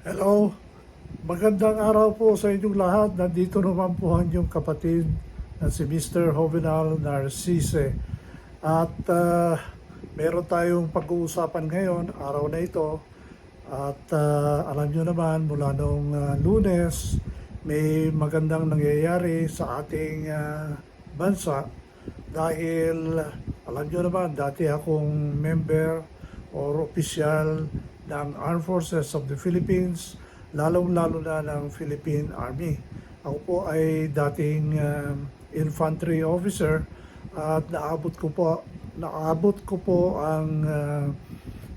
Hello, magandang araw po sa inyong lahat. Nandito naman po ang inyong kapatid na si Mr. Jovenal Narcisse. At ah, meron tayong pag-uusapan ngayon, araw na ito. At ah, alam nyo naman, mula noong ah, lunes, may magandang nangyayari sa ating ah, bansa dahil alam nyo naman, dati akong member or opisyal ng Armed Forces of the Philippines, lalong-lalo na ng Philippine Army. Ako po ay dating um, infantry officer at naabot ko po naabot ko po ang uh,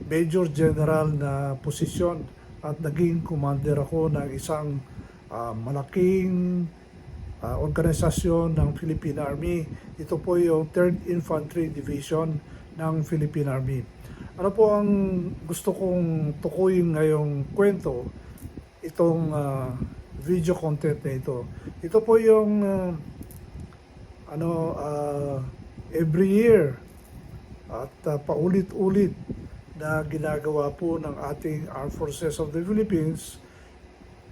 Major General na posisyon at naging commander ako ng isang uh, malaking uh, organisasyon ng Philippine Army. Ito po yung 3rd Infantry Division ng Philippine Army. Ano po ang gusto kong tukuyin ngayong kwento? Itong uh, video content na ito. Ito po yung uh, ano uh, every year at uh, paulit-ulit na ginagawa po ng ating Armed Forces of the Philippines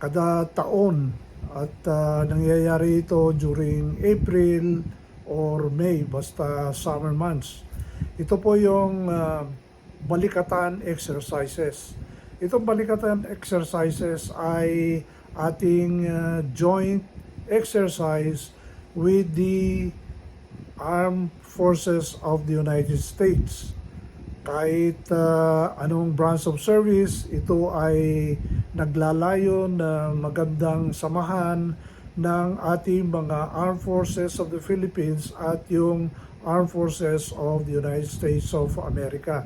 kada taon at uh, nangyayari ito during April or May basta summer months. Ito po yung uh, balikatan exercises. Itong balikatan exercises ay ating uh, joint exercise with the Armed Forces of the United States. Kahit uh, anong branch of service, ito ay naglalayo na magandang samahan ng ating mga Armed Forces of the Philippines at yung Armed Forces of the United States of America.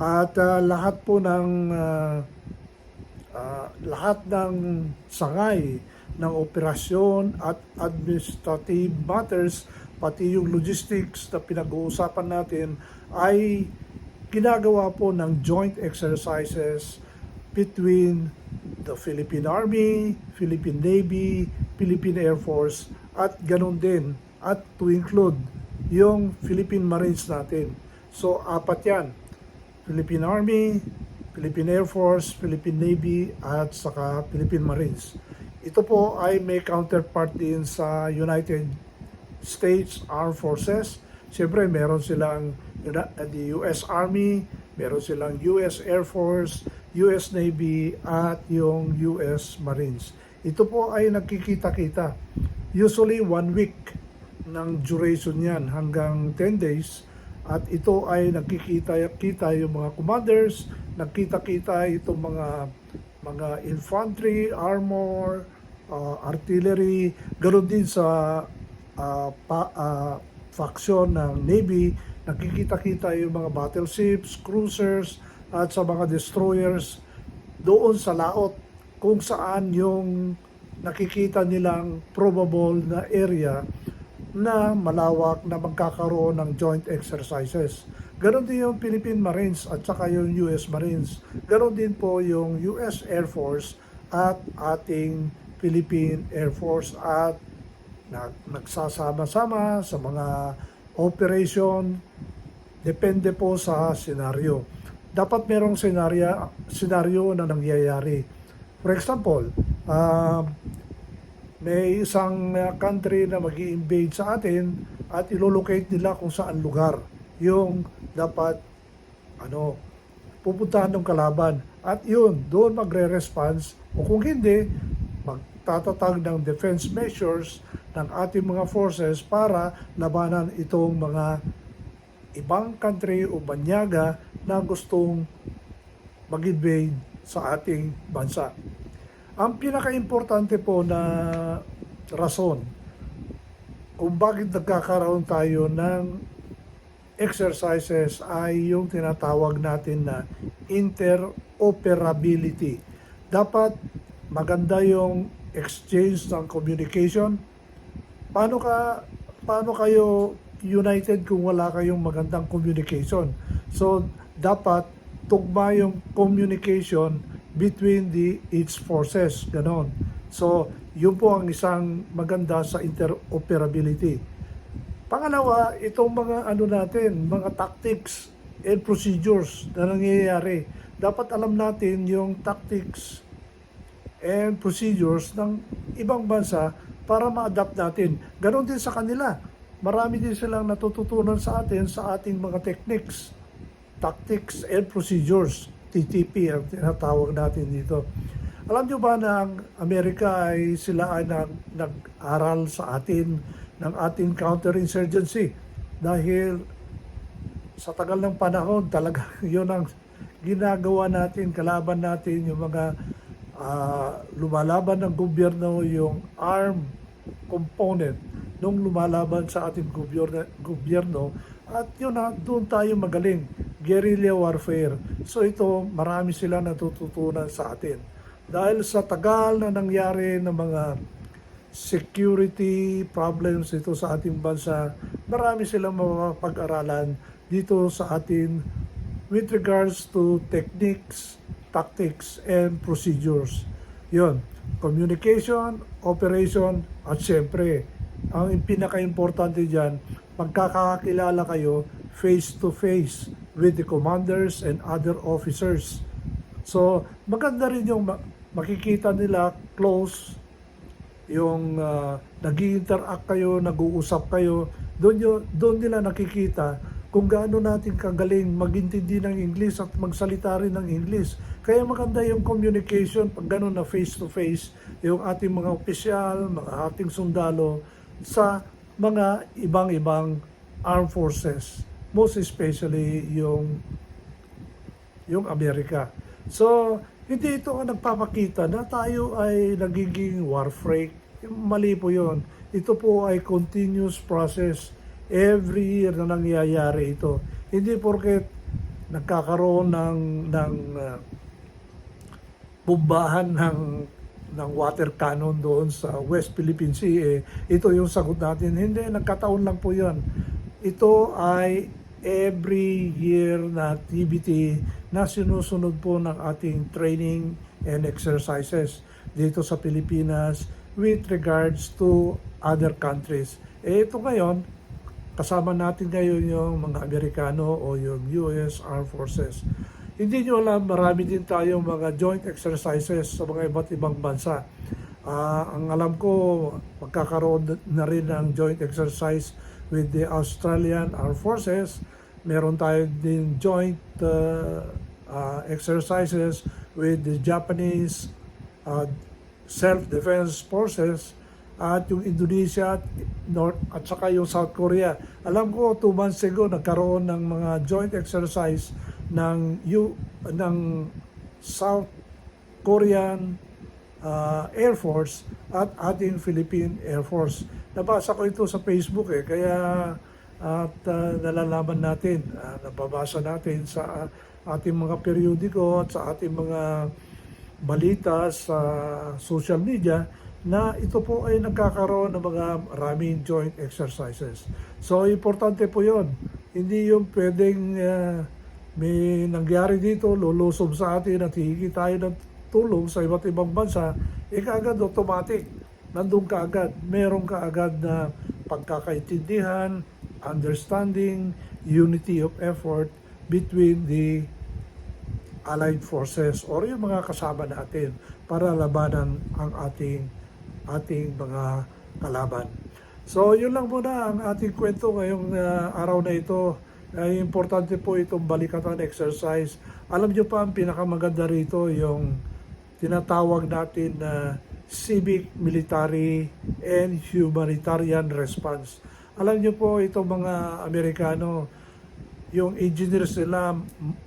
At uh, lahat po ng uh, uh, lahat ng sangay ng operasyon at administrative matters pati yung logistics na pinag-uusapan natin ay ginagawa po ng joint exercises between the Philippine Army, Philippine Navy, Philippine Air Force at ganun din at to include yung Philippine Marines natin. So apat yan. Philippine Army, Philippine Air Force, Philippine Navy at saka Philippine Marines. Ito po ay may counterpart din sa United States Armed Forces. Siyempre, meron silang the US Army, meron silang US Air Force, US Navy at yung US Marines. Ito po ay nagkikita-kita. Usually one week ng duration yan hanggang 10 days at ito ay nagkikita-kita yung mga commanders, nagkita-kita itong mga mga infantry, armor, uh, artillery, ganoon din sa uh, pa, uh, faction ng Navy, nakikita-kita yung mga battleships, cruisers, at sa mga destroyers doon sa laot kung saan yung nakikita nilang probable na area na malawak na magkakaroon ng joint exercises. Ganon din yung Philippine Marines at saka yung US Marines. Ganon din po yung US Air Force at ating Philippine Air Force at nag, nagsasama-sama sa mga operation depende po sa senaryo. Dapat merong senaryo, senaryo na nangyayari. For example, uh, may isang country na mag invade sa atin at ilolocate nila kung saan lugar. Yung dapat ano pupuntahan ng kalaban. At yun doon magre-response. O kung hindi magtatatag ng defense measures ng ating mga forces para labanan itong mga ibang country o banyaga na gustong mag-invade sa ating bansa. Ang pinaka-importante po na rason kung bakit nagkakaroon tayo ng exercises ay yung tinatawag natin na interoperability. Dapat maganda yung exchange ng communication. Paano ka paano kayo united kung wala kayong magandang communication? So dapat tugma yung communication between the each forces, ganon. So, yun po ang isang maganda sa interoperability. Pangalawa, itong mga ano natin, mga tactics and procedures na nangyayari. Dapat alam natin yung tactics and procedures ng ibang bansa para ma-adapt natin. Ganon din sa kanila. Marami din silang natututunan sa atin sa ating mga techniques, tactics and procedures. TTP ang tinatawag natin dito. Alam nyo ba na ang Amerika ay sila ay nag, nag-aral sa atin ng ating counterinsurgency dahil sa tagal ng panahon talaga yun ang ginagawa natin, kalaban natin yung mga ah, lumalaban ng gobyerno, yung arm component nung lumalaban sa ating gobyerno, gobyerno at yun na, doon tayo magaling, guerrilla warfare. So ito, marami sila natututunan sa atin. Dahil sa tagal na nangyari ng mga security problems dito sa ating bansa, marami silang mapag-aralan dito sa atin with regards to techniques, tactics, and procedures. Yun, communication, operation, at syempre, ang pinaka-importante dyan, magkakakilala kayo face-to-face with the commanders and other officers. So, maganda rin yung ma- makikita nila close yung uh, nag-interact kayo, nag-uusap kayo, doon, yun, doon nila nakikita kung gaano natin kagaling magintindi ng English at magsalita rin ng English. Kaya maganda yung communication pag gano'n na face-to-face yung ating mga opisyal, mga ating sundalo sa mga ibang-ibang armed forces. Most especially yung yung Amerika. So, hindi ito ang nagpapakita na tayo ay nagiging war freak. Mali po yun. Ito po ay continuous process. Every year na nangyayari ito. Hindi porket nagkakaroon ng, ng uh, bumbahan ng ng water cannon doon sa West Philippine Sea, eh, ito yung sagot natin. Hindi, nagkataon lang po yan. Ito ay every year na activity na sinusunod po ng ating training and exercises dito sa Pilipinas with regards to other countries. Eh ito ngayon, kasama natin ngayon yung mga Amerikano o yung US Armed Forces. Hindi nyo alam, marami din tayong mga joint exercises sa mga iba't ibang bansa. Ah, ang alam ko, magkakaroon na rin ng joint exercise with the Australian Armed Forces. Meron tayo din joint uh, uh, exercises with the Japanese uh, Self-Defense Forces at yung Indonesia at, North, at saka yung South Korea. Alam ko, two months ago, nagkaroon ng mga joint exercise ng, U, ng South Korean uh, Air Force at ating Philippine Air Force. Nabasa ko ito sa Facebook eh, kaya at uh, nalalaman natin, uh, nababasa natin sa ating mga periodiko at sa ating mga balita sa social media na ito po ay nagkakaroon ng mga maraming joint exercises. So, importante po yon. Hindi yung pwedeng uh, may nangyari dito, lulusob sa atin at hihingi tayo ng tulong sa iba't ibang bansa, eh kaagad automatic. Nandun ka agad. Meron ka agad na pagkakaintindihan, understanding, unity of effort between the allied forces or yung mga kasama natin para labanan ang ating ating mga kalaban. So, yun lang muna ang ating kwento ngayong uh, araw na ito. Ay importante po itong balikatan exercise. Alam niyo pa ang pinakamaganda rito yung tinatawag natin na civic, military, and humanitarian response. Alam niyo po itong mga Amerikano, yung engineers nila,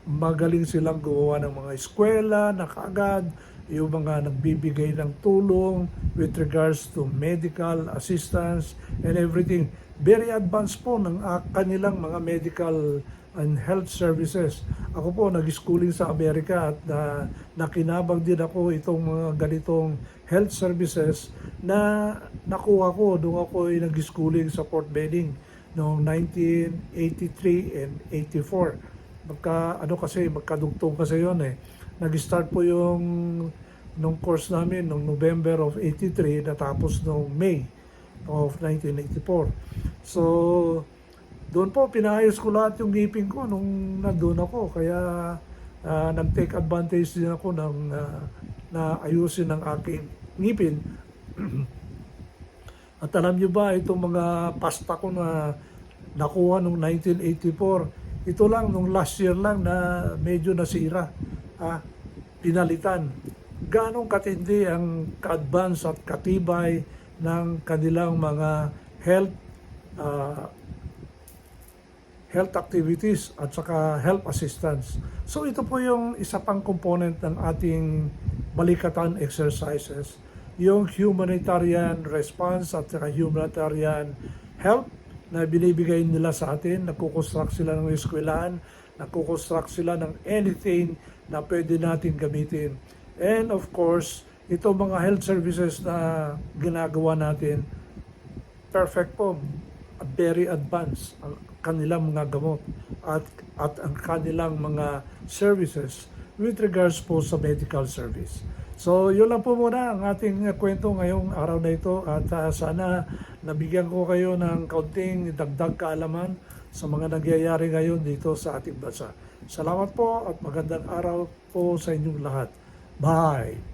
magaling silang gumawa ng mga eskwela na kaagad, yung mga nagbibigay ng tulong with regards to medical assistance and everything. Very advanced po ng kanilang mga medical and health services. Ako po nag-schooling sa Amerika at uh, nakinabang din ako itong mga ganitong health services na nakuha ko nung ako ay nag-schooling sa Fort Benning noong 1983 and 84. Magka, ano kasi, magkadugtong kasi yon eh. Nag-start po yung nung course namin nung November of 83 natapos noong May of 1984. So, doon po, pinayos ko lahat yung ngipin ko nung nandun ako. Kaya, ah, nag-take advantage din ako ng ah, na ayusin ang aking ngipin. At alam nyo ba, itong mga pasta ko na nakuha noong 1984, ito lang, nung last year lang na medyo nasira. Ah, pinalitan. Ganong katindi ang ka-advance at katibay ng kanilang mga health ah, health activities at saka health assistance. So ito po yung isa pang component ng ating balikatan exercises, yung humanitarian response at saka humanitarian help na binibigay nila sa atin. Nagkukonstruct sila ng eskwelahan, nagkukonstruct sila ng anything na pwede natin gamitin. And of course, ito mga health services na ginagawa natin, perfect po, very advanced ang kanilang mga gamot at, at ang kanilang mga services with regards po sa medical service. So, yun lang po muna ang ating kwento ngayong araw na ito at uh, sana nabigyan ko kayo ng kaunting dagdag kaalaman sa mga nangyayari ngayon dito sa ating bansa. Salamat po at magandang araw po sa inyong lahat. Bye!